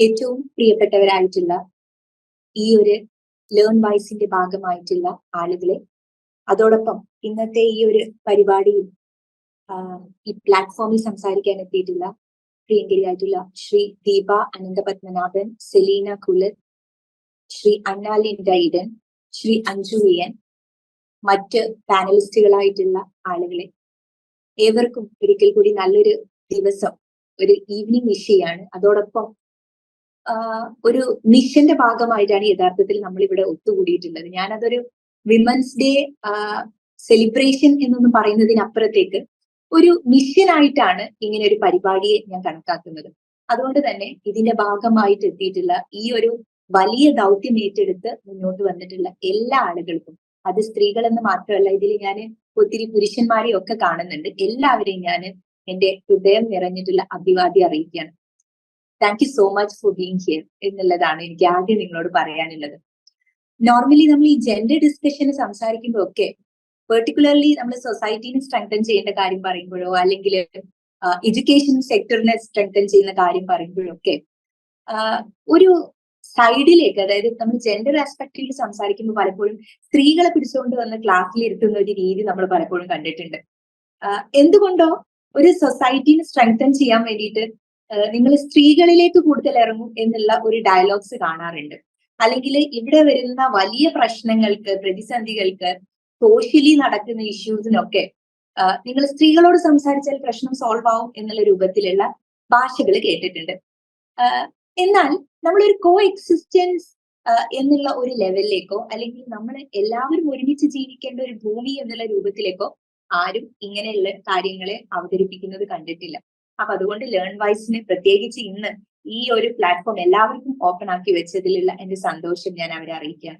ഏറ്റവും പ്രിയപ്പെട്ടവരായിട്ടുള്ള ഈ ഒരു ലേൺ വൈസിന്റെ ഭാഗമായിട്ടുള്ള ആളുകളെ. അതോടൊപ്പം ഇന്നത്തെ ഈ ഒരു പരിപാടിയിൽ ഈ പ്ലാറ്റ്ഫോമിൽ സംസാരിക്കാൻ എത്തിയിട്ടുള്ള പ്രിയങ്കരിയായിട്ടുള്ള ശ്രീ ദീപ അനന്തപത്മനാഭൻ സെലീന കുലർ ശ്രീ അന്നാലിൻ ഡൈഡൻ ശ്രീ അഞ്ജു വിയൻ മറ്റ് പാനലിസ്റ്റുകളായിട്ടുള്ള ആളുകളെ. ഏവർക്കും ഒരിക്കൽ കൂടി നല്ലൊരു ദിവസം ഒരു ഈവനിങ് വിഷയാണ് അതോടൊപ്പം ഒരു മിഷന്റെ ഭാഗമായിട്ടാണ് യഥാർത്ഥത്തിൽ നമ്മൾ ഇവിടെ ഒത്തുകൂടിയിട്ടുള്ളത്. ഞാനതൊരു വിമൻസ് ഡേ സെലിബ്രേഷൻ എന്നൊന്നും പറയുന്നതിനപ്പുറത്തേക്ക് ഒരു മിഷനായിട്ടാണ് ഇങ്ങനെ ഒരു പരിപാടിയെ ഞാൻ കണക്കാക്കുന്നത്. അതുകൊണ്ട് തന്നെ ഇതിന്റെ ഭാഗമായിട്ട് എത്തിയിട്ടുള്ള ഈ ഒരു വലിയ ദൗത്യം ഏറ്റെടുത്ത് മുന്നോട്ട് വന്നിട്ടുള്ള എല്ലാ ആളുകൾക്കും അത് സ്ത്രീകളെന്ന് മാത്രമല്ല ഇതിൽ ഞാൻ ഒത്തിരി പുരുഷന്മാരെയും ഒക്കെ കാണുന്നുണ്ട്. എല്ലാവരെയും ഞാൻ എന്റെ ഹൃദയം നിറഞ്ഞിട്ടുള്ള അഭിവാദ്യം അറിയിക്കുകയാണ്. Thank you so much for being here എന്നുള്ളതാണ് എനിക്ക് ആദ്യം നിങ്ങളോട് പറയാനുള്ളത്. നോർമലി നമ്മൾ ഈ ജെൻഡർ ഡിസ്കഷന് സംസാരിക്കുമ്പോൾ ഒക്കെ പെർട്ടിക്കുലർലി നമ്മൾ സൊസൈറ്റീനെ സ്ട്രെങ്തൻ ചെയ്യേണ്ട കാര്യം പറയുമ്പോഴോ അല്ലെങ്കിൽ എഡ്യൂക്കേഷൻ സെക്ടറിനെ സ്ട്രെങ്തൻ ചെയ്യുന്ന കാര്യം പറയുമ്പോഴോ ഒക്കെ ഒരു സൈഡിലേക്ക് അതായത് നമ്മൾ ജെൻഡർ ആസ്പെക്റ്റിൽ സംസാരിക്കുമ്പോൾ പലപ്പോഴും സ്ത്രീകളെ പിടിച്ചുകൊണ്ട് വന്ന് ക്ലാസ്സിൽ ഇരുത്തുന്ന ഒരു രീതി നമ്മൾ പലപ്പോഴും കണ്ടിട്ടുണ്ട്. എന്തുകൊണ്ടോ ഒരു സൊസൈറ്റീനെ സ്ട്രെങ്തൻ ചെയ്യാൻ വേണ്ടിയിട്ട് നിങ്ങൾ സ്ത്രീകളിലേക്ക് കൂടുതൽ ഇറങ്ങും എന്നുള്ള ഒരു ഡയലോഗ്സ് കാണാറുണ്ട്. അല്ലെങ്കിൽ ഇവിടെ വരുന്ന വലിയ പ്രശ്നങ്ങൾക്ക് പ്രതിസന്ധികൾക്ക് സോഷ്യലി നടക്കുന്ന ഇഷ്യൂസിനൊക്കെ നിങ്ങൾ സ്ത്രീകളോട് സംസാരിച്ചാൽ പ്രശ്നം സോൾവ് ആവും എന്നുള്ള രൂപത്തിലുള്ള ഭാഷകൾ കേട്ടിട്ടുണ്ട്. എന്നാൽ നമ്മളൊരു കോ എക്സിസ്റ്റൻസ് എന്നുള്ള ഒരു ലെവലിലേക്കോ അല്ലെങ്കിൽ നമ്മൾ എല്ലാവരും ഒരുമിച്ച് ജീവിക്കേണ്ട ഒരു ഭൂമി എന്നുള്ള രൂപത്തിലേക്കോ ആരും ഇങ്ങനെയുള്ള കാര്യങ്ങളെ അവതരിപ്പിക്കുന്നത് കണ്ടിട്ടില്ല. അപ്പൊ അതുകൊണ്ട് ലേൺ വൈസിനെ പ്രത്യേകിച്ച് ഇന്ന് ഈ ഒരു പ്ലാറ്റ്ഫോം എല്ലാവർക്കും ഓപ്പൺ ആക്കി വെച്ചതിലുള്ള എന്റെ സന്തോഷം ഞാൻ അവരെ അറിയിക്കാം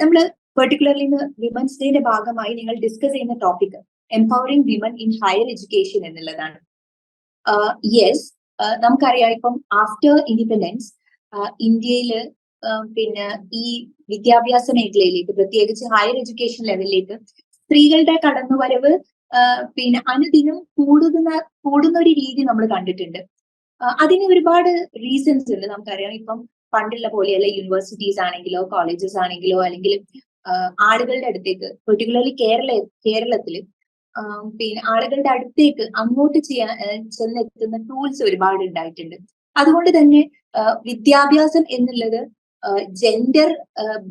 നമ്മൾ പെർട്ടിക്കുലർലി ഇന്ന് വിമൻസ് ഡേയുടെ ഭാഗമായി നിങ്ങൾ ഡിസ്കസ് ചെയ്യുന്ന topic empowering women in higher education എന്നുള്ളതാണ്. യെസ് നമുക്കറിയാം ഇപ്പം ആഫ്റ്റർ ഇൻഡിപെൻഡൻസ് ഇന്ത്യയിൽ പിന്നെ ഈ വിദ്യാഭ്യാസ മേഖലയിലേക്ക് പ്രത്യേകിച്ച് ഹയർ എഡ്യൂക്കേഷൻ ലെവലിലേക്ക് സ്ത്രീകളുടെ കടന്നുവരവ് പിന്നെ അനുദിനം കൂടുന്ന കൂടുന്ന ഒരു രീതി നമ്മൾ കണ്ടിട്ടുണ്ട്. അതിന് ഒരുപാട് റീസൺസ് ഉണ്ട് നമുക്കറിയാം. ഇപ്പം പണ്ടുള്ള പോലെയല്ല യൂണിവേഴ്സിറ്റീസ് ആണെങ്കിലോ കോളേജസ് ആണെങ്കിലോ അല്ലെങ്കിൽ ആളുകളുടെ അടുത്തേക്ക് പെർട്ടിക്കുലർലി കേരള കേരളത്തിൽ പിന്നെ ആളുകളുടെ അടുത്തേക്ക് അങ്ങോട്ട് ചെയ്യാൻ ചെന്നെത്തുന്ന ടൂൾസ് ഒരുപാട് ഉണ്ടായിട്ടുണ്ട്. അതുകൊണ്ട് തന്നെ വിദ്യാഭ്യാസം എന്നുള്ളത് ജെൻഡർ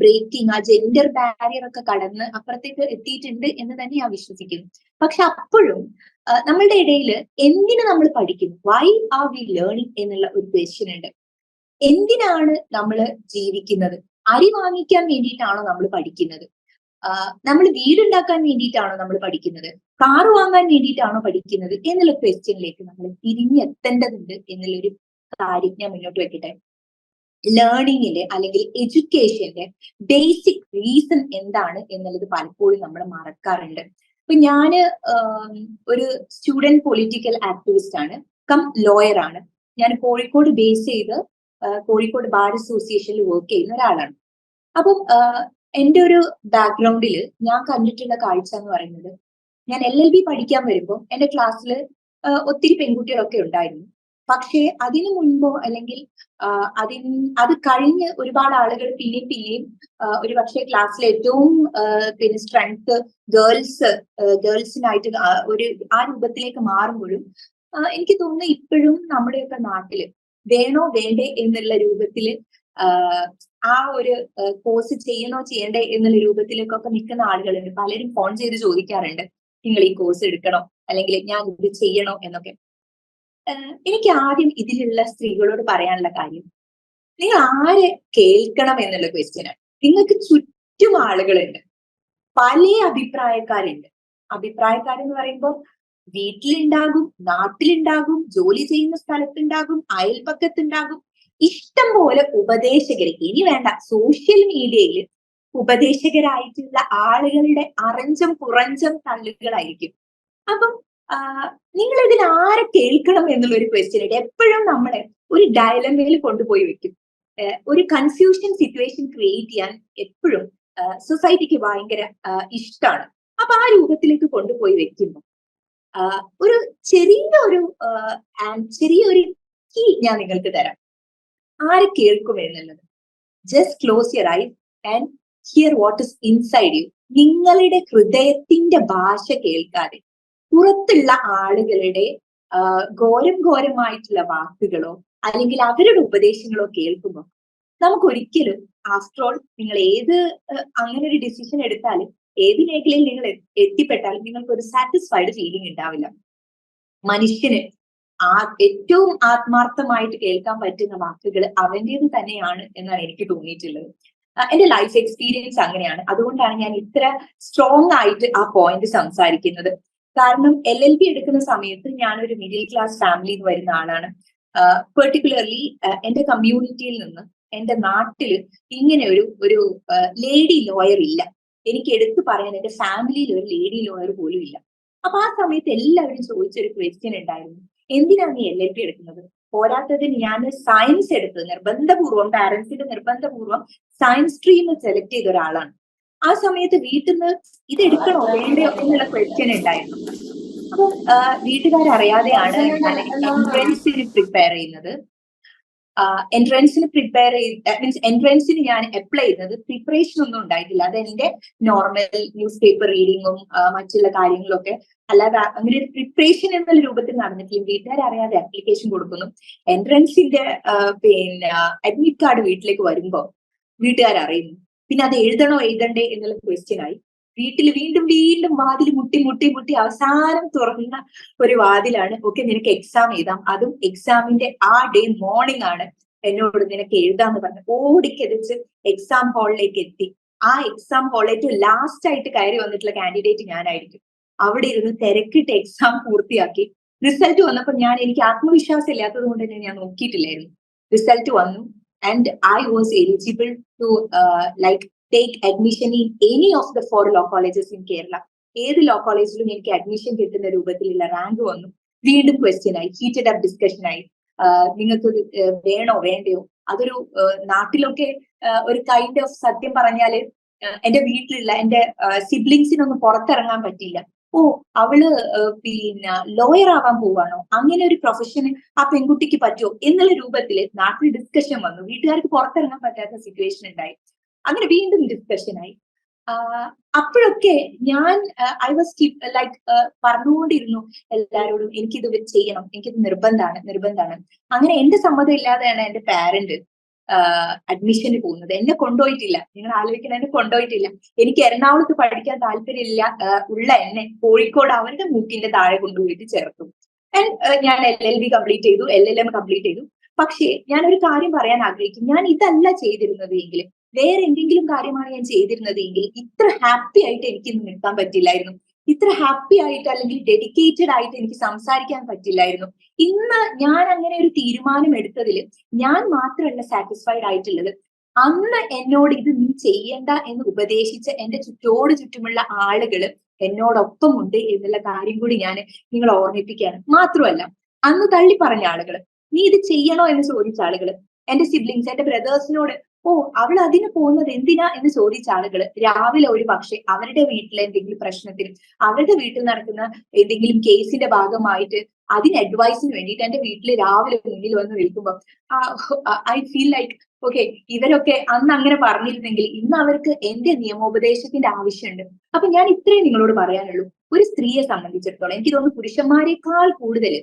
ബ്രേക്കിംഗ് ആ ജെൻഡർ ബാരിയർ ഒക്കെ കടന്ന് അപ്പുറത്തേക്ക് എത്തിയിട്ടുണ്ട് എന്ന് തന്നെ ഞാൻ വിശ്വസിക്കുന്നു. പക്ഷെ അപ്പോഴും നമ്മളുടെ ഇടയിൽ എന്തിനു നമ്മൾ പഠിക്കും? വൈ ആർ വി ലേണിംഗ് എന്നുള്ള ഒരു ക്വസ്റ്റ്യൻ ഉണ്ട്. എന്തിനാണ് നമ്മൾ ജീവിക്കുന്നത്? അരി വാങ്ങിക്കാൻ വേണ്ടിയിട്ടാണോ നമ്മൾ പഠിക്കുന്നത്? നമ്മൾ വീടുണ്ടാക്കാൻ വേണ്ടിയിട്ടാണോ നമ്മൾ പഠിക്കുന്നത്? കാർ വാങ്ങാൻ വേണ്ടിയിട്ടാണോ പഠിക്കുന്നത്? എന്നുള്ള ക്വസ്റ്റ്യനിലേക്ക് നമ്മൾ തിരിഞ്ഞെത്തേണ്ടതുണ്ട് എന്നുള്ളൊരു കാര്യം ഞാൻ മുന്നോട്ട് വെക്കട്ടെ. ലേണിങ്ങിന്റെ അല്ലെങ്കിൽ എഡ്യൂക്കേഷന്റെ ബേസിക് റീസൺ എന്താണ് എന്നുള്ളത് പലപ്പോഴും നമ്മൾ മറക്കാറുണ്ട്. ഇപ്പൊ ഞാൻ ഒരു സ്റ്റുഡന്റ് പൊളിറ്റിക്കൽ ആക്ടിവിസ്റ്റ് ആണ്. കം ലോയർ ആണ്. ഞാൻ കോഴിക്കോട് ബേസ് ചെയ്ത് കോഴിക്കോട് ബാർ അസോസിയേഷനിൽ വർക്ക് ചെയ്യുന്ന ഒരാളാണ്. അപ്പം എന്റെ ഒരു ബാക്ക്ഗ്രൗണ്ടിൽ ഞാൻ കണ്ടിട്ടുള്ള കാഴ്ച എന്ന് പറയുന്നത് ഞാൻ എൽ എൽ ബി പഠിക്കാൻ വരുമ്പോൾ എന്റെ ക്ലാസ്സിൽ ഒത്തിരി പെൺകുട്ടികളൊക്കെ ഉണ്ടായിരുന്നു. പക്ഷേ അതിനു മുൻപോ അല്ലെങ്കിൽ അതിന് അത് കഴിഞ്ഞ് ഒരുപാട് ആളുകൾ പിന്നെയും പിന്നെയും ഒരു പക്ഷേ ക്ലാസ്സിൽ ഏറ്റവും പിന്നെ സ്ട്രെങ്ത് ഗേൾസ് ഗേൾസിനായിട്ട് ഒരു ആ രൂപത്തിലേക്ക് മാറുമ്പോഴും എനിക്ക് തോന്നുന്നു ഇപ്പോഴും നമ്മുടെയൊക്കെ നാട്ടിൽ വേണോ വേണ്ടേ എന്നുള്ള രൂപത്തിൽ ആ ഒരു കോഴ്സ് ചെയ്യണോ ചെയ്യണ്ടേ എന്നുള്ള രൂപത്തിലേക്കൊക്കെ നിൽക്കുന്ന ആളുകളുണ്ട്. പലരും ഫോൺ ചെയ്ത് ചോദിക്കാറുണ്ട്. നിങ്ങൾ ഈ കോഴ്സ് എടുക്കണോ? അല്ലെങ്കിൽ ഞാൻ ഇത് ചെയ്യണോ? എന്നൊക്കെ. എനിക്ക് ആദ്യം ഇതിലുള്ള സ്ത്രീകളോട് പറയാനുള്ള കാര്യം. നിങ്ങൾ ആരെ കേൾക്കണം എന്നുള്ള ക്വസ്റ്റ്യനാണ് നിങ്ങൾക്ക് ചുറ്റും ആളുകളുണ്ട്. പല അഭിപ്രായക്കാരുണ്ട്. അഭിപ്രായക്കാരെന്ന് പറയുമ്പോൾ വീട്ടിലുണ്ടാകും നാട്ടിലുണ്ടാകും ജോലി ചെയ്യുന്ന സ്ഥലത്തുണ്ടാകും അയൽപക്കത്തുണ്ടാകും. ഇഷ്ടം പോലെ ഉപദേശകർ. ഇനി വേണ്ട സോഷ്യൽ മീഡിയയിൽ ഉപദേശകരായിട്ടുള്ള ആളുകളുടെ അറഞ്ചം പുറഞ്ചം തള്ളുകളായിരിക്കും. അപ്പം നിങ്ങൾ ഇതിൽ ആരെ കേൾക്കണം എന്നുള്ള ഒരു ക്വസ്റ്റ്യൻ എപ്പോഴും നമ്മളെ ഒരു ഡയലമയിൽ കൊണ്ടുപോയി വെക്കും. ഒരു കൺഫ്യൂഷൻ സിറ്റുവേഷൻ ക്രിയേറ്റ് ചെയ്യാൻ എപ്പോഴും സൊസൈറ്റിക്ക് ഭയങ്കര ഇഷ്ടമാണ് അപ്പൊ ആ രൂപത്തിലേക്ക് കൊണ്ടുപോയി വെക്കുമ്പോൾ ഒരു ചെറിയ ഒരു ചെറിയ ഒരു കീ ഞാൻ നിങ്ങൾക്ക് തരാം. ആര് കേൾക്കും എന്നുള്ളത്? Just close your eye and hear what is inside you നിങ്ങളുടെ ഹൃദയത്തിന്റെ ഭാഷ കേൾക്കാതെ പുറത്തുള്ള ആളുകളുടെ ഘോരം ഘോരമായിട്ടുള്ള വാക്കുകളോ അല്ലെങ്കിൽ അവരുടെ ഉപദേശങ്ങളോ കേൾക്കുമ്പോൾ നമുക്ക് ഒരിക്കലും ആഫ്റ്റർ നിങ്ങൾ ഏത് അങ്ങനെ ഒരു ഡിസിഷൻ എടുത്താലും ഏത് മേഖലയിൽ നിങ്ങൾ എത്തിപ്പെട്ടാലും നിങ്ങൾക്ക് ഒരു സാറ്റിസ്ഫൈഡ് ഫീലിംഗ് ഉണ്ടാവില്ല. മനുഷ്യന് ആ ഏറ്റവും ആത്മാർത്ഥമായിട്ട് കേൾക്കാൻ പറ്റുന്ന വാക്കുകൾ അവന്റെത് തന്നെയാണ് എന്നാണ് എനിക്ക് തോന്നിയിട്ടുള്ളത്. എന്റെ ലൈഫ് എക്സ്പീരിയൻസ് അങ്ങനെയാണ്. അതുകൊണ്ടാണ് ഞാൻ ഇത്ര സ്ട്രോങ് ആയിട്ട് ആ പോയിന്റ് സംസാരിക്കുന്നത്. കാരണം എൽ എൽ ബി എടുക്കുന്ന സമയത്ത് ഞാനൊരു മിഡിൽ ക്ലാസ് ഫാമിലിയിൽ നിന്ന് വരുന്ന ആളാണ്. പെർട്ടിക്കുലർലി എന്റെ കമ്മ്യൂണിറ്റിയിൽ നിന്ന് എന്റെ നാട്ടിൽ ഇങ്ങനെ ഒരു ഒരു ലേഡി ലോയർ ഇല്ല. എനിക്ക് എടുത്തു പറയാൻ എന്റെ ഫാമിലിയിൽ ഒരു ലേഡി ലോയർ പോലും ഇല്ല. അപ്പൊ ആ സമയത്ത് എല്ലാവരും ചോദിച്ചൊരു ക്വസ്റ്റ്യൻ ഉണ്ടായിരുന്നു. എന്തിനാണ് നീ എൽ എൽ ബി എടുക്കുന്നത്? പോരാത്തതിന് ഞാൻ സയൻസ് എടുത്തത്. നിർബന്ധപൂർവം പാരന്റ്സിന്റെ നിർബന്ധപൂർവം സയൻസ് സ്ട്രീം സെലക്ട് ചെയ്ത ഒരാളാണ് ആ സമയത്ത് വീട്ടിൽ നിന്ന് ഇത് എടുക്കണോ വേണ്ടയോ? എന്നുള്ള ക്വസ്റ്റ്യൻ ഉണ്ടായിരുന്നു. അപ്പൊ വീട്ടുകാരറിയാതെയാണ് ഞാൻ എൻട്രൻസിന് പ്രിപ്പയർ ചെയ്യുന്നത്. എൻട്രൻസിന് പ്രിപ്പയർ ചെയ്ത് മീൻസ് എൻട്രൻസിന് ഞാൻ അപ്ലൈ ചെയ്യുന്നത് പ്രിപ്പറേഷൻ ഒന്നും ഉണ്ടായിട്ടില്ല. അത് എന്റെ നോർമൽ ന്യൂസ് പേപ്പർ റീഡിങ്ങും മറ്റുള്ള കാര്യങ്ങളൊക്കെ അല്ലാതെ അങ്ങനെ ഒരു പ്രിപ്പറേഷൻ എന്നുള്ള രൂപത്തിൽ നടന്നിട്ടില്ല. വീട്ടുകാർ അറിയാതെ അപ്ലിക്കേഷൻ കൊടുക്കുന്നു എൻട്രൻസിന്റെ പിന്നെ അഡ്മിറ്റ് കാർഡ് വീട്ടിലേക്ക് വരുമ്പോ വീട്ടുകാർ അറിയുന്നു പിന്നെ അത് എഴുതണോ എഴുതണ്ടേ എന്നുള്ള ക്വസ്റ്റ്യൻ ആയി. വീട്ടിൽ വീണ്ടും വീണ്ടും വാതിൽ മുട്ടി മുട്ടി മുട്ടി അവസാനം തുറന്ന ഒരു വാതിലാണ്. ഓക്കെ നിനക്ക് എക്സാം എഴുതാം. അതും എക്സാമിന്റെ ആ ഡേ മോർണിംഗ് ആണ്. എന്നോട് നിനക്ക് എഴുതാന്ന് പറഞ്ഞു ഓടിക്കെതിച്ച് എക്സാം ഹാളിലേക്ക് എത്തി. ആ എക്സാം ഏറ്റവും ലാസ്റ്റ് ആയിട്ട് കയറി വന്നിട്ടുള്ള കാൻഡിഡേറ്റ് ഞാനായിരിക്കും. അവിടെ ഇരുന്ന് തിരക്കിട്ട് എക്സാം പൂർത്തിയാക്കി. റിസൾട്ട് വന്നപ്പോൾ ഞാൻ എനിക്ക് ആത്മവിശ്വാസം ഇല്ലാത്തത് കൊണ്ട് തന്നെ ഞാൻ നോക്കിയിട്ടില്ലായിരുന്നു. റിസൾട്ട് വന്നു. And was eligible to uh, like take admission in any of the four law colleges in Kerala. ഏത് ലോ കോളേജിലും എനിക്ക് അഡ്മിഷൻ കിട്ടുന്ന രൂപത്തിലുള്ള റാങ്ക് വന്നു. വീണ്ടും ക്വസ്റ്റ്യൻ ആയി. ഹീറ്റഡ് അപ്പ് ഡിസ്കഷൻ ആയി. നിങ്ങൾക്ക് വേണോ വേണ്ടയോ? അതൊരു നാട്ടിലൊക്കെ ഒരു കൈൻഡ് ഓഫ് സത്യം പറഞ്ഞാൽ എന്റെ വീട്ടിലുള്ള എന്റെ സിബ്ലിങ്സിനൊന്നും പുറത്തിറങ്ങാൻ പറ്റില്ല ഓ അവൾ പിന്നെ ലോയർ ആവാൻ പോവാണോ? അങ്ങനെ ഒരു പ്രൊഫഷന് ആ പെൺകുട്ടിക്ക് പറ്റുമോ എന്നുള്ള രൂപത്തിൽ നാട്ടിൽ ഡിസ്കഷൻ വന്നു. വീട്ടുകാർക്ക് പുറത്തിറങ്ങാൻ പറ്റാത്ത സിറ്റുവേഷൻ ഉണ്ടായി അങ്ങനെ വീണ്ടും ഡിസ്കഷൻ ആയി. അപ്പോഴൊക്കെ ഞാൻ ഐ വാസ് കീപ് ലൈക്ക് പറഞ്ഞുകൊണ്ടിരുന്നു എല്ലാരോടും എനിക്കിത് ചെയ്യണം എനിക്കിത് നിർബന്ധമാണ് നിർബന്ധമാണ് അങ്ങനെ എന്റെ സമ്മതം ഇല്ലാതെയാണ് എന്റെ പാരന്റ് അഡ്മിഷന് പോകുന്നത്. എന്നെ കൊണ്ടുപോയിട്ടില്ല. നിങ്ങൾ ആലോചിക്കണം എന്നെ കൊണ്ടുപോയിട്ടില്ല. എനിക്ക് എറണാകുളത്ത് പഠിക്കാൻ താല്പര്യമില്ല ഉള്ള എന്നെ കോഴിക്കോട് അവരുടെ മൂക്കിന്റെ താഴെ കൊണ്ടുപോയിട്ട് ചേർത്തു. ആൻഡ് ഞാൻ എൽ എൽ ബി കംപ്ലീറ്റ് ചെയ്തു എൽ എൽ എം കംപ്ലീറ്റ് ചെയ്തു. പക്ഷേ ഞാൻ ഒരു കാര്യം പറയാൻ ആഗ്രഹിക്കും ഞാൻ ഇതല്ല ചെയ്തിരുന്നത് എങ്കിൽ വേറെ എന്തെങ്കിലും കാര്യമാണ് ഞാൻ ചെയ്തിരുന്നത് എങ്കിൽ ഇത്ര ഹാപ്പി ആയിട്ട് എനിക്ക് നിൽക്കാൻ പറ്റില്ലായിരുന്നു. ഇത്ര ഹാപ്പി ആയിട്ട് അല്ലെങ്കിൽ ഡെഡിക്കേറ്റഡ് ആയിട്ട് എനിക്ക് സംസാരിക്കാൻ പറ്റില്ലായിരുന്നു. ഇന്ന് ഞാൻ അങ്ങനെ ഒരു തീരുമാനം എടുത്തതിൽ ഞാൻ മാത്രമല്ല സാറ്റിസ്ഫൈഡ് ആയിട്ടുള്ളത് അന്ന് എന്നോട് ഇത് നീ ചെയ്യണ്ട എന്ന് ഉപദേശിച്ച എന്റെ ചുറ്റോട് ചുറ്റുമുള്ള ആളുകൾ എന്നോടൊപ്പം ഉണ്ട് എന്നുള്ള കാര്യം കൂടി ഞാൻ നിങ്ങൾ ഓർമ്മിപ്പിക്കുകയാണ്. മാത്രമല്ല അന്ന് തള്ളി പറഞ്ഞ ആളുകൾ നീ ഇത് ചെയ്യണോ? എന്ന് ചോദിച്ച ആളുകൾ എന്റെ സിബ്ലിങ്സ് എന്റെ ബ്രദേഴ്സിനോട് ഓ അവൾ അതിന് പോകുന്നത് എന്തിനാ എന്ന് ചോദിച്ച ആളുകൾ രാവിലെ ഒരു പക്ഷെ അവരുടെ വീട്ടിലെ എന്തെങ്കിലും പ്രശ്നത്തിന് അവരുടെ വീട്ടിൽ നടക്കുന്ന എന്തെങ്കിലും കേസിന്റെ ഭാഗമായിട്ട് അതിന് അഡ്വൈസിന് വേണ്ടിയിട്ട് എന്റെ വീട്ടിൽ രാവിലെ മുന്നിൽ വന്ന് നിൽക്കുമ്പോൾ ഐ ഫീൽ ലൈക്ക് ഓക്കെ ഇവരൊക്കെ അന്ന് അങ്ങനെ പറഞ്ഞിരുന്നെങ്കിൽ ഇന്ന് അവർക്ക് എന്റെ നിയമോപദേശത്തിന്റെ ആവശ്യമുണ്ട്. അപ്പൊ ഞാൻ ഇത്രയും നിങ്ങളോട് പറയാനുള്ളൂ. ഒരു സ്ത്രീയെ സംബന്ധിച്ചിടത്തോളം എനിക്ക് തോന്നുന്നു പുരുഷന്മാരെക്കാൾ കൂടുതൽ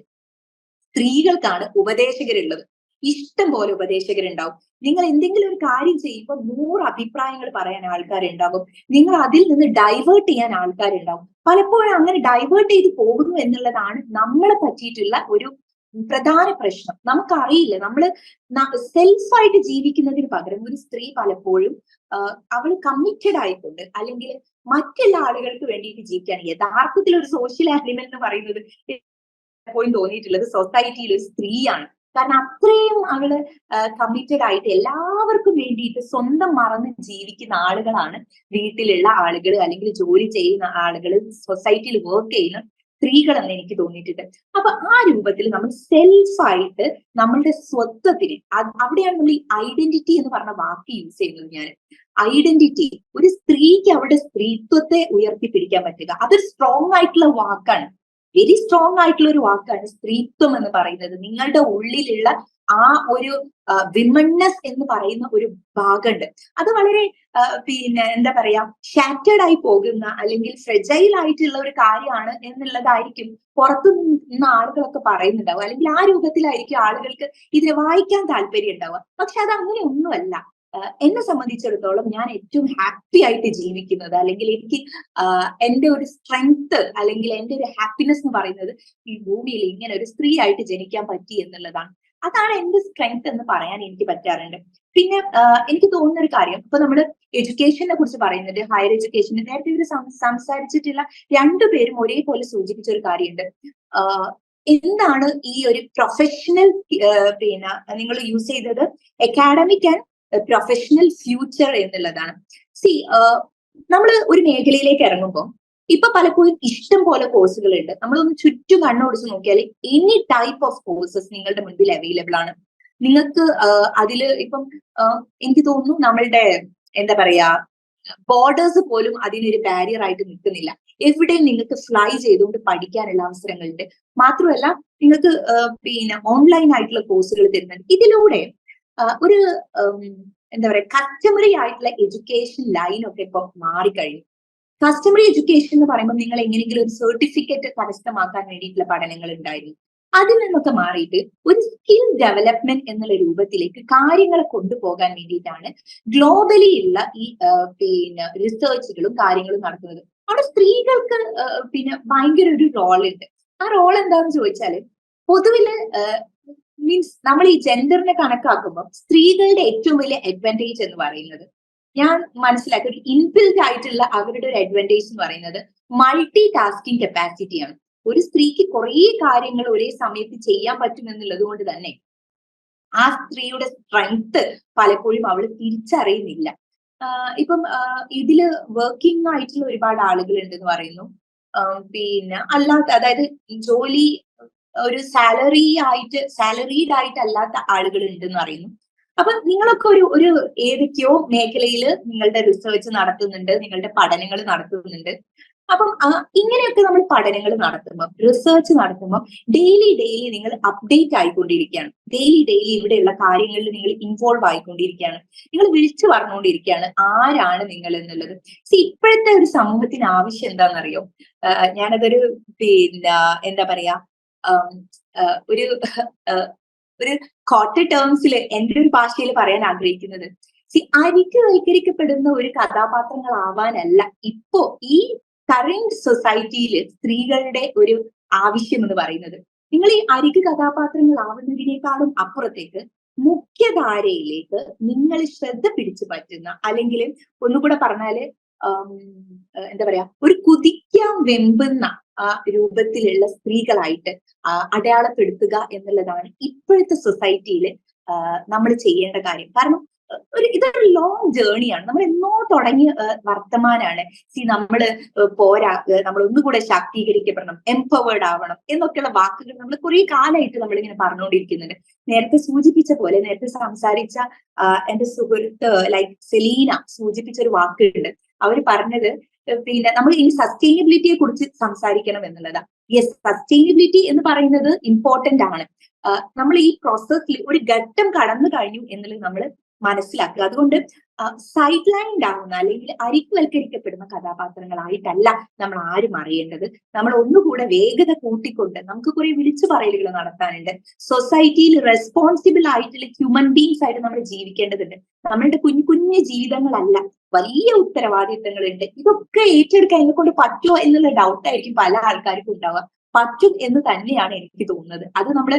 സ്ത്രീകൾക്കാണ് ഉപദേശകരുള്ളത്. ഇഷ്ടം പോലെ ഉപദേശകരുണ്ടാവും. നിങ്ങൾ എന്തെങ്കിലും ഒരു കാര്യം ചെയ്യുമ്പോൾ നൂറ് അഭിപ്രായങ്ങൾ പറയാൻ ആൾക്കാരുണ്ടാകും. നിങ്ങൾ അതിൽ നിന്ന് ഡൈവേർട്ട് ചെയ്യാൻ ആൾക്കാരുണ്ടാവും പലപ്പോഴും അങ്ങനെ ഡൈവേർട്ട് ചെയ്ത് പോകുന്നു എന്നുള്ളതാണ് നമ്മളെ പറ്റിയിട്ടുള്ള ഒരു പ്രധാന പ്രശ്നം. നമുക്കറിയില്ല. നമ്മൾ സെൽഫായിട്ട് ജീവിക്കുന്നതിന് പകരം ഒരു സ്ത്രീ പലപ്പോഴും അവൾ കമ്മിറ്റഡ് ആയിക്കൊണ്ട് അല്ലെങ്കിൽ മറ്റെല്ലാ ആളുകൾക്ക് വേണ്ടിയിട്ട് ജീവിക്കുകയാണ് യഥാർത്ഥത്തിൽ ഒരു സോഷ്യൽ ആനിമൽ എന്ന് പറയുന്നത് എപ്പോഴും തോന്നിയിട്ടുള്ളത് സൊസൈറ്റിയിൽ ഒരു സ്ത്രീയാണ്. കാരണം അത്രയും അവൾ കമ്മിറ്റഡ് ആയിട്ട് എല്ലാവർക്കും വേണ്ടിയിട്ട് സ്വന്തം മറന്ന് ജീവിക്കുന്ന ആളുകളാണ് വീട്ടിലുള്ള ആളുകൾ അല്ലെങ്കിൽ ജോലി ചെയ്യുന്ന ആളുകൾ സൊസൈറ്റിയിൽ വർക്ക് ചെയ്യുന്ന സ്ത്രീകളെന്ന് എനിക്ക് തോന്നിയിട്ടുണ്ട്. അപ്പൊ ആ രൂപത്തിൽ നമ്മൾ സെൽഫായിട്ട് നമ്മളുടെ സ്വത്വത്തിന് അവിടെയാണ് നമ്മൾ ഈ ഐഡന്റിറ്റി എന്ന് പറഞ്ഞ വാക്ക് യൂസ് ചെയ്യുന്നത് ഞാൻ. ഐഡന്റിറ്റി ഒരു സ്ത്രീക്ക് അവരുടെ സ്ത്രീത്വത്തെ ഉയർത്തിപ്പിടിക്കാൻ പറ്റുക. അതൊരു സ്ട്രോങ് ആയിട്ടുള്ള വാക്കാണ്. വെരി സ്ട്രോങ് ആയിട്ടുള്ള ഒരു വാക്കാണ് സ്ത്രീത്വം എന്ന് പറയുന്നത്. നിങ്ങളുടെ ഉള്ളിലുള്ള ആ ഒരു വിമണ്സ് എന്ന് പറയുന്ന ഒരു ഭാഗമുണ്ട്. അത് വളരെ പിന്നെ എന്താ പറയാ ഷാറ്റേഡ് ആയി പോകുന്ന അല്ലെങ്കിൽ ഫ്രെജൈൽ ആയിട്ടുള്ള ഒരു കാര്യമാണ് എന്നുള്ളതായിരിക്കും പുറത്തു നിന്ന് ആളുകളൊക്കെ പറയുന്നുണ്ടാവുക. അല്ലെങ്കിൽ ആ രൂപത്തിലായിരിക്കും ആളുകൾക്ക് ഇതിനെ വായിക്കാൻ താല്പര്യം ഉണ്ടാവുക. പക്ഷെ അത് അങ്ങനെ ഒന്നുമല്ല. എന്നെ സംബന്ധിച്ചിടത്തോളം ഞാൻ ഏറ്റവും ഹാപ്പി ആയിട്ട് ജീവിക്കുന്നത് അല്ലെങ്കിൽ എനിക്ക് എന്റെ ഒരു സ്ട്രെങ്ത് അല്ലെങ്കിൽ എന്റെ ഒരു ഹാപ്പിനെസ് എന്ന് പറയുന്നത് ഈ ഭൂമിയിൽ ഇങ്ങനെ ഒരു സ്ത്രീ ആയിട്ട് ജനിക്കാൻ പറ്റി എന്നുള്ളതാണ്. അതാണ് എന്റെ സ്ട്രെങ്ത് എന്ന് പറയാൻ എനിക്ക് പറ്റാറുണ്ട്. പിന്നെ എനിക്ക് തോന്നുന്ന ഒരു കാര്യം ഇപ്പൊ നമ്മൾ എഡ്യൂക്കേഷനെ കുറിച്ച് പറയുന്നുണ്ട് ഹയർ എഡ്യൂക്കേഷൻ നേരത്തെ ഇവർ സംസാരിച്ചിട്ടുള്ള രണ്ടുപേരും ഒരേപോലെ സൂചിപ്പിച്ച ഒരു കാര്യമുണ്ട് എന്താണ് ഈ ഒരു പ്രൊഫഷണൽ പിന്നെ നിങ്ങൾ യൂസ് ചെയ്തത്? അക്കാഡമിക് ആൻഡ് പ്രൊഫഷണൽ ഫ്യൂച്ചർ എന്നുള്ളതാണ്. സി നമ്മൾ ഒരു മേഖലയിലേക്ക് ഇറങ്ങുമ്പോൾ ഇപ്പൊ പലപ്പോഴും ഇഷ്ടം പോലെ കോഴ്സുകൾ ഉണ്ട് നമ്മളൊന്ന് ചുറ്റും കണ്ണോടിച്ച് നോക്കിയാൽ എനി ടൈപ്പ് ഓഫ് കോഴ്സസ് നിങ്ങളുടെ മുൻപിൽ അവൈലബിൾ ആണ്. നിങ്ങൾക്ക് അതിൽ ഇപ്പം എനിക്ക് തോന്നുന്നു നമ്മളുടെ എന്താ പറയാ ബോർഡേഴ്സ് പോലും അതിനൊരു ബാരിയർ ആയിട്ട് നിൽക്കുന്നില്ല. എവിടെയും നിങ്ങൾക്ക് ഫ്ലൈ ചെയ്തുകൊണ്ട് പഠിക്കാനുള്ള അവസരങ്ങളുണ്ട്. മാത്രമല്ല നിങ്ങൾക്ക് പിന്നെ ഓൺലൈൻ ആയിട്ടുള്ള കോഴ്സുകൾ തരുന്നുണ്ട്. ഇതിലൂടെ ഒരു എന്താ പറയുക കസ്റ്റമറി ആയിട്ടുള്ള എഡ്യൂക്കേഷൻ ലൈൻ ഒക്കെ ഇപ്പൊ മാറിക്കഴിഞ്ഞു. കസ്റ്റമറി എഡ്യൂക്കേഷൻ എന്ന് പറയുമ്പോൾ നിങ്ങൾ എങ്ങനെയെങ്കിലും ഒരു സർട്ടിഫിക്കറ്റ് കരസ്ഥമാക്കാൻ വേണ്ടിയിട്ടുള്ള പഠനങ്ങൾ ഉണ്ടായിരുന്നു. അതിൽ നിന്നൊക്കെ മാറിയിട്ട് ഒരു സ്കിൽ ഡെവലപ്മെന്റ് എന്നുള്ള രൂപത്തിലേക്ക് കാര്യങ്ങൾ കൊണ്ടുപോകാൻ വേണ്ടിയിട്ടാണ് ഗ്ലോബലി ഉള്ള ഈ പിന്നെ റിസർച്ചുകളും കാര്യങ്ങളും നടത്തുന്നത് അവിടെ സ്ത്രീകൾക്ക് പിന്നെ ഭയങ്കര ഒരു റോൾ ഉണ്ട്. ആ റോൾ എന്താണെന്ന് ചോദിച്ചാൽ പൊതുവിൽ മീൻസ് നമ്മൾ ഈ ജെൻഡറിനെ കണക്കാക്കുമ്പോൾ സ്ത്രീകളുടെ ഏറ്റവും വലിയ അഡ്വാന്റേജ് എന്ന് പറയുന്നത് ഞാൻ മനസ്സിലാക്കി ഒരു ഇൻബിൽഡ് ആയിട്ടുള്ള അവരുടെ ഒരു അഡ്വാന്റേജ് എന്ന് പറയുന്നത് മൾട്ടി ടാസ്കിങ് കപ്പാസിറ്റിയാണ് ഒരു സ്ത്രീക്ക് കുറേ കാര്യങ്ങൾ ഒരേ സമയത്ത് ചെയ്യാൻ പറ്റും എന്നുള്ളത് കൊണ്ട് തന്നെ ആ സ്ത്രീയുടെ സ്ട്രെങ്ത് പലപ്പോഴും അവൾ തിരിച്ചറിയുന്നില്ല. ഇപ്പം ഇതിൽ വർക്കിംഗ് ആയിട്ടുള്ള ഒരുപാട് ആളുകൾ ഉണ്ടെന്ന് പറയുന്നു. പിന്നെ അല്ലാത്ത അതായത് ജോലി ഒരു സാലറി ആയിട്ട് സാലറീഡ് ആയിട്ട് അല്ലാത്ത ആളുകൾ ഉണ്ടെന്ന് പറയുന്നു. അപ്പൊ നിങ്ങളൊക്കെ ഒരു ഒരു ഏതൊക്കെയോ മേഖലയിൽ നിങ്ങളുടെ റിസർച്ച് നടത്തുന്നുണ്ട് നിങ്ങളുടെ പഠനങ്ങൾ നടത്തുന്നുണ്ട്. അപ്പം ഇങ്ങനെയൊക്കെ നമ്മൾ പഠനങ്ങൾ നടത്തുമ്പോൾ റിസർച്ച് നടത്തുമ്പോൾ ഡെയിലി ഡെയിലി നിങ്ങൾ അപ്ഡേറ്റ് ആയിക്കൊണ്ടിരിക്കുകയാണ്. ഡെയിലി ഡെയിലി ഇവിടെയുള്ള കാര്യങ്ങളിൽ നിങ്ങൾ ഇൻവോൾവ് ആയിക്കൊണ്ടിരിക്കുകയാണ്. നിങ്ങൾ വിളിച്ചു പറഞ്ഞുകൊണ്ടിരിക്കുകയാണ് ആരാണ് നിങ്ങൾ എന്നുള്ളത്. സി ഇപ്പോഴത്തെ ഒരു സമൂഹത്തിന് ആവശ്യം എന്താണെന്നറിയോ? ഞാനതൊരു പിന്നെ എന്താ പറയാ ഒരു ഒരു കോട്ട ടേംസിൽ എന്റെ ഒരു ഭാഷയിൽ പറയാൻ ആഗ്രഹിക്കുന്നത്? അരിക്കവൽക്കരിക്കപ്പെടുന്ന ഒരു കഥാപാത്രങ്ങളാവാനല്ല ഇപ്പോ ഈ കറന്റ് സൊസൈറ്റിയിൽ സ്ത്രീകളുടെ ഒരു ആവശ്യം എന്ന് പറയുന്നത്. നിങ്ങൾ ഈ അരിക്ക് കഥാപാത്രങ്ങളാവുന്നതിനേക്കാളും അപ്പുറത്തേക്ക് മുഖ്യധാരയിലേക്ക് നിങ്ങൾ ശ്രദ്ധ പിടിച്ചു പറ്റുന്ന അല്ലെങ്കിൽ ഒന്നുകൂടെ പറഞ്ഞാൽ എന്താ പറയാ ഒരു കുതിക്കാൻ വെമ്പുന്ന ആ രൂപത്തിലുള്ള സ്ത്രീകളായിട്ട് അടയാളപ്പെടുത്തുക എന്നുള്ളതാണ് ഇപ്പോഴത്തെ സൊസൈറ്റിയിൽ നമ്മൾ ചെയ്യേണ്ട കാര്യം. കാരണം ഒരു ഇതൊരു ലോങ് ജേണിയാണ് നമ്മൾ എന്നോ തുടങ്ങിയ വർത്തമാനാണ്. സി നമ്മൾ പോരാ നമ്മൾ ഒന്നുകൂടെ ശാക്തീകരിക്കപ്പെടണം എംപവേർഡ് ആവണം എന്നൊക്കെയുള്ള വാക്കുകൾ നമ്മൾ കുറെ കാലമായിട്ട് നമ്മൾ ഇങ്ങനെ പറഞ്ഞുകൊണ്ടിരിക്കുന്നുണ്ട്. നേരത്തെ സൂചിപ്പിച്ച പോലെ നേരത്തെ സംസാരിച്ച എന്റെ സുഹൃത്ത് ലൈക് സെലീന സൂചിപ്പിച്ച ഒരു വാക്കുണ്ട്. അവർ പറഞ്ഞത് പിന്നെ നമ്മൾ ഈ സസ്റ്റൈനബിലിറ്റിയെ കുറിച്ച് സംസാരിക്കണം എന്നുള്ളതാണ് യെസ് സസ്റ്റൈനബിലിറ്റി എന്ന് പറയുന്നത് ഇമ്പോർട്ടന്റ് ആണ്. നമ്മൾ ഈ പ്രോസസ്സിൽ ഒരു ഘട്ടം കടന്നു കഴിഞ്ഞു എന്നുള്ളത് നമ്മൾ മനസ്സിലാക്കുക. അതുകൊണ്ട് സൈഡ് ലൈൻഡ് ആവുന്ന അല്ലെങ്കിൽ അരിക്കുവൽക്കരിക്കപ്പെടുന്ന കഥാപാത്രങ്ങളായിട്ടല്ല നമ്മൾ ആരും അറിയേണ്ടത്. നമ്മൾ ഒന്നുകൂടെ വേഗത കൂട്ടിക്കൊണ്ട് നമുക്ക് കുറെ വിളിച്ചു പറയലുകൾ നടത്താനുണ്ട്. സൊസൈറ്റിയിൽ റെസ്പോൺസിബിൾ ആയിട്ടുള്ള ഹ്യൂമൻ ബീങ്സ് ആയിട്ട് നമ്മൾ ജീവിക്കേണ്ടതുണ്ട്. നമ്മളുടെ കുഞ്ഞു കുഞ്ഞു ജീവിതങ്ങളല്ല. വലിയ ഉത്തരവാദിത്തങ്ങളുണ്ട്. ഇതൊക്കെ ഏറ്റെടുക്കാൻ എന്നെ കൊണ്ട് പറ്റുമോ എന്നുള്ള ഡൗട്ട് ആയിരിക്കും പല ആൾക്കാർക്കും ഉണ്ടാവുക. പറ്റും എന്ന് തന്നെയാണ് എനിക്ക് തോന്നുന്നത്. അത് നമ്മൾ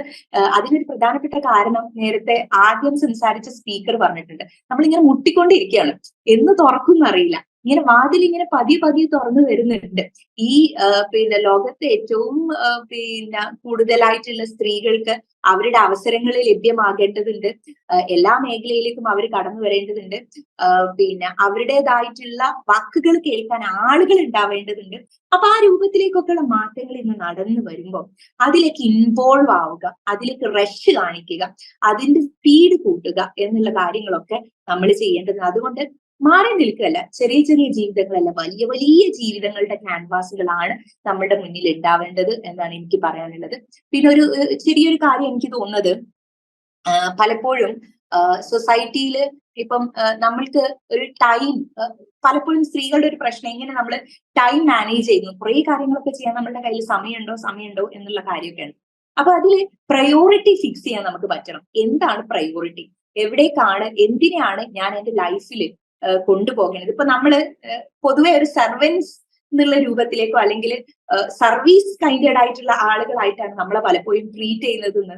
അതിനൊരു പ്രധാനപ്പെട്ട കാരണം നേരത്തെ ആദ്യം സംസാരിച്ച സ്പീക്കർ പറഞ്ഞിട്ടുണ്ട്. നമ്മളിങ്ങനെ മുട്ടിക്കൊണ്ടിരിക്കുകയാണ്. എന്ന് തുറക്കുന്നറിയില്ല ഇങ്ങനെ വാതിൽ ഇങ്ങനെ പതിയെ പതിയെ തുറന്നു വരുന്നുണ്ട്. ഈ പിന്നെ ലോകത്തെ ഏറ്റവും പിന്നെ കൂടുതലായിട്ടുള്ള സ്ത്രീകൾക്ക് അവരുടെ അവസരങ്ങൾ ലഭ്യമാകേണ്ടതുണ്ട്. എല്ലാ മേഖലയിലേക്കും അവർ കടന്നു വരേണ്ടതുണ്ട്. പിന്നെ അവരുടേതായിട്ടുള്ള വാക്കുകൾ കേൾക്കാൻ ആളുകൾ ഉണ്ടാവേണ്ടതുണ്ട്. അപ്പൊ ആ രൂപത്തിലേക്കൊക്കെയുള്ള മാറ്റങ്ങൾ ഇന്ന് നടന്നു വരുമ്പോൾ അതിലേക്ക് ഇൻവോൾവ് ആവുക അതിലേക്ക് റഷ് കാണിക്കുക അതിന്റെ സ്പീഡ് കൂട്ടുക എന്നുള്ള കാര്യങ്ങളൊക്കെ നമ്മൾ ചെയ്യേണ്ടത് അതുകൊണ്ട് മാറി നിൽക്കുകയല്ല ചെറിയ ചെറിയ ജീവിതങ്ങളല്ല. വലിയ വലിയ ജീവിതങ്ങളുടെ ക്യാൻവാസുകളാണ് നമ്മളുടെ മുന്നിൽ ഉണ്ടാവേണ്ടത് എന്നാണ് എനിക്ക് പറയാനുള്ളത്. പിന്നെ ഒരു ചെറിയൊരു കാര്യം എനിക്ക് തോന്നുന്നത് പലപ്പോഴും സൊസൈറ്റിയിൽ ഇപ്പം നമ്മൾക്ക് ഒരു ടൈം പലപ്പോഴും സ്ത്രീകളുടെ ഒരു പ്രശ്നം എങ്ങനെ നമ്മൾ ടൈം മാനേജ് ചെയ്യുന്നു. കുറെ കാര്യങ്ങളൊക്കെ ചെയ്യാൻ നമ്മളുടെ കയ്യിൽ സമയമുണ്ടോ സമയമുണ്ടോ എന്നുള്ള കാര്യമൊക്കെയാണ്. അപ്പൊ അതിൽ പ്രയോറിറ്റി ഫിക്സ് ചെയ്യാൻ നമുക്ക് പറ്റണം. എന്താണ് പ്രയോറിറ്റി എവിടേക്കാണ് എന്തിനാണ് ഞാൻ എന്റെ ലൈഫിൽ കൊണ്ടുപോകേണ്ടത്. ഇപ്പൊ നമ്മൾ പൊതുവെ ഒരു സർവൻസ് എന്നുള്ള രൂപത്തിലേക്കോ അല്ലെങ്കിൽ സർവീസ് കൈൻഡഡ് ആയിട്ടുള്ള ആളുകളായിട്ടാണ് നമ്മളെ പലപ്പോഴും ട്രീറ്റ് ചെയ്യുന്നതെന്ന്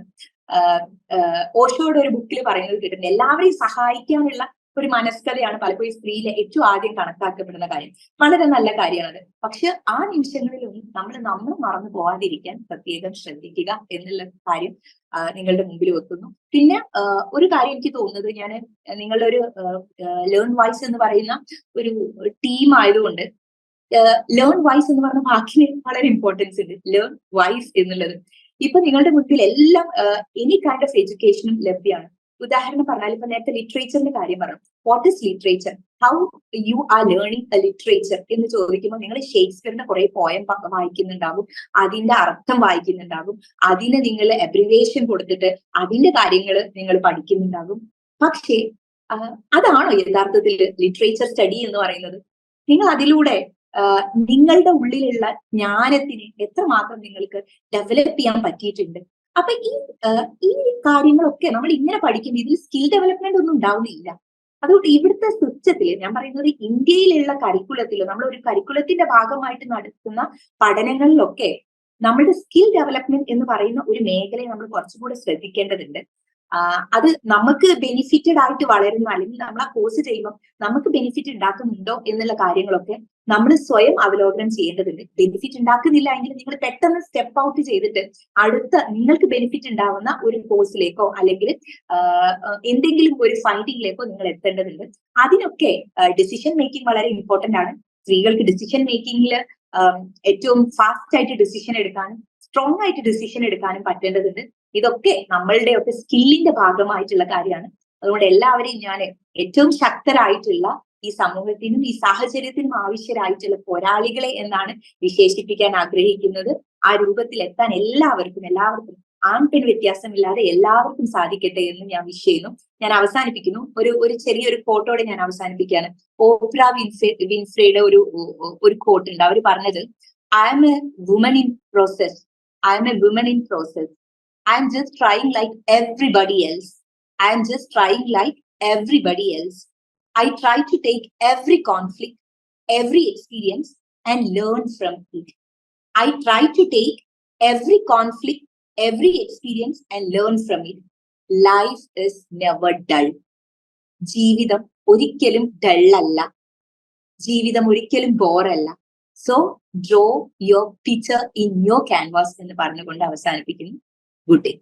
ഓഷോയുടെ ഒരു ബുക്കിൽ പറയുന്നത് കേട്ടിട്ടുണ്ട്. എല്ലാവരെയും സഹായിക്കാനുള്ള ഒരു മനസ്കഥയാണ് പലപ്പോഴും സ്ത്രീയിലെ ഏറ്റവും ആദ്യം കണക്കാക്കപ്പെടുന്ന കാര്യം. വളരെ നല്ല കാര്യമാണത്. പക്ഷെ ആ നിമിഷങ്ങളിലൊന്നും നമ്മൾ നമ്മൾ മറന്നു പോവാതിരിക്കാൻ പ്രത്യേകം ശ്രദ്ധിക്കുക എന്നുള്ള കാര്യം നിങ്ങളുടെ മുമ്പിൽ വെക്കുന്നു. പിന്നെ ഒരു കാര്യം എനിക്ക് തോന്നുന്നത് ഞാൻ നിങ്ങളുടെ ഒരു ലേൺ വൈസ് എന്ന് പറയുന്ന ഒരു ടീം ആയതുകൊണ്ട് ലേൺ വൈസ് എന്ന് പറഞ്ഞ വാക്കിന് വളരെ ഇമ്പോർട്ടൻസ് ഉണ്ട്. ലേൺ വൈസ് എന്നുള്ളത്. ഇപ്പൊ നിങ്ങളുടെ മുമ്പിൽ എല്ലാം എനി കൈൻഡ് ഓഫ് എഡ്യൂക്കേഷനും ലഭ്യമാണ്. ഉദാഹരണം പറഞ്ഞാൽ ഇപ്പൊ നേരത്തെ ലിറ്ററേച്ചറിന്റെ കാര്യം പറഞ്ഞു. What is literature how you are learning a literature എന്ന് ചോദിക്കുമ്പോൾ നിങ്ങൾ ഷേക്സ്പിയറിന്റെ കുറെ പോയം വായിക്കുന്നുണ്ടാകും അതിന്റെ അർത്ഥം വായിക്കുന്നുണ്ടാകും അതിന് നിങ്ങൾ അബ്രിവേഷൻ കൊടുത്തിട്ട് അതിന്റെ കാര്യങ്ങൾ നിങ്ങൾ പഠിക്കുന്നുണ്ടാകും പക്ഷേ അതാണോ യഥാർത്ഥത്തിൽ ലിറ്ററേച്ചർ സ്റ്റഡി എന്ന് പറയുന്നത്? നിങ്ങൾ അതിലൂടെ നിങ്ങളുടെ ഉള്ളിലുള്ള ജ്ഞാനത്തിന് എത്രമാത്രം നിങ്ങൾക്ക് ഡെവലപ്പ് ചെയ്യാൻ പറ്റിയിട്ടുണ്ട്? അപ്പൊ ഈ ഈ കാര്യങ്ങളൊക്കെ നമ്മൾ ഇങ്ങനെ പഠിക്കുമ്പോൾ ഇതിൽ സ്കിൽ ഡെവലപ്മെന്റ് ഒന്നും ഉണ്ടാവുന്നില്ല. അതുകൊണ്ട് ഇവിടുത്തെ സിസ്റ്റത്തിൽ ഞാൻ പറയുന്നത് ഇന്ത്യയിലുള്ള കരിക്കുലത്തിൽ നമ്മൾ ഒരു കരിക്കുലത്തിന്റെ ഭാഗമായിട്ട് നടത്തുന്ന പഠനങ്ങളിലൊക്കെ നമ്മുടെ സ്കിൽ ഡെവലപ്മെന്റ് എന്ന് പറയുന്ന ഒരു മേഖലയെ നമ്മൾ കുറച്ചുകൂടെ ശ്രദ്ധിക്കേണ്ടതുണ്ട്. അത് നമുക്ക് ബെനിഫിറ്റഡ് ആയിട്ട് വളരുന്ന അല്ലെങ്കിൽ നമ്മൾ ആ കോഴ്സ് ചെയ്യുമ്പോൾ നമുക്ക് ബെനിഫിറ്റ് ഉണ്ടാക്കുന്നുണ്ടോ എന്നുള്ള കാര്യങ്ങളൊക്കെ നമ്മൾ സ്വയം അവലോകനം ചെയ്യേണ്ടതുണ്ട്. ബെനിഫിറ്റ് ഉണ്ടാക്കുന്നില്ല എങ്കിൽ നിങ്ങൾ പെട്ടെന്ന് സ്റ്റെപ്പ് ഔട്ട് ചെയ്തിട്ട് അടുത്ത നിങ്ങൾക്ക് ബെനിഫിറ്റ് ഉണ്ടാവുന്ന ഒരു കോഴ്സിലേക്കോ അല്ലെങ്കിൽ എന്തെങ്കിലും ഒരു ഫൈൻഡിങ്ങിലേക്കോ നിങ്ങൾ എത്തേണ്ടതുണ്ട്. അതിനൊക്കെ ഡിസിഷൻ മേക്കിംഗ് വളരെ ഇമ്പോർട്ടന്റ് ആണ്. സ്ത്രീകൾക്ക് ഡിസിഷൻ മേക്കിംഗിൽ ഏറ്റവും ഫാസ്റ്റ് ആയിട്ട് ഡിസിഷൻ എടുക്കാനും സ്ട്രോങ് ആയിട്ട് ഡിസിഷൻ എടുക്കാനും പറ്റേണ്ടതുണ്ട്. ഇതൊക്കെ നമ്മളുടെ ഒക്കെ സ്കില്ലിന്റെ ഭാഗമായിട്ടുള്ള കാര്യമാണ്. അതുകൊണ്ട് എല്ലാവരെയും ഞാൻ ഏറ്റവും ശക്തരായിട്ടുള്ള ഈ സമൂഹത്തിനും ഈ സാഹചര്യത്തിനും ആവശ്യരായിട്ടുള്ള പോരാളികളെ എന്നാണ് വിശേഷിപ്പിക്കാൻ ആഗ്രഹിക്കുന്നത്. ആ രൂപത്തിൽ എത്താൻ എല്ലാവർക്കും എല്ലാവർക്കും ആൺ പെൺ വ്യത്യാസമില്ലാതെ എല്ലാവർക്കും സാധിക്കട്ടെ എന്ന് ഞാൻ വിഷ് ചെയ്യുന്നു. ഞാൻ അവസാനിപ്പിക്കുന്നു. ഒരു ഒരു ചെറിയൊരു കോട്ടോടെ ഞാൻ അവസാനിപ്പിക്കുകയാണ്. ഓപ്ര വിൻഫ്രേ വിൻഫ്രയുടെ ഒരു ഒരു കോട്ട് ഉണ്ട്. അവർ പറഞ്ഞത് I'm a woman in process I'm a woman in process I'm just trying like everybody else I'm just trying like everybody else I try to take every conflict, every experience, and learn from it. I try to take every conflict, every experience, and learn from it. Life is never dull. ജീവിതം ഒരിക്കലും ഡള്ളല്ല ജീവിതം ഒരിക്കലും ബോറല്ല so draw your picture in your canvas എന്ന് പറഞ്ഞുകൊണ്ട് അവസാനിപ്പിക്കുന്നു good day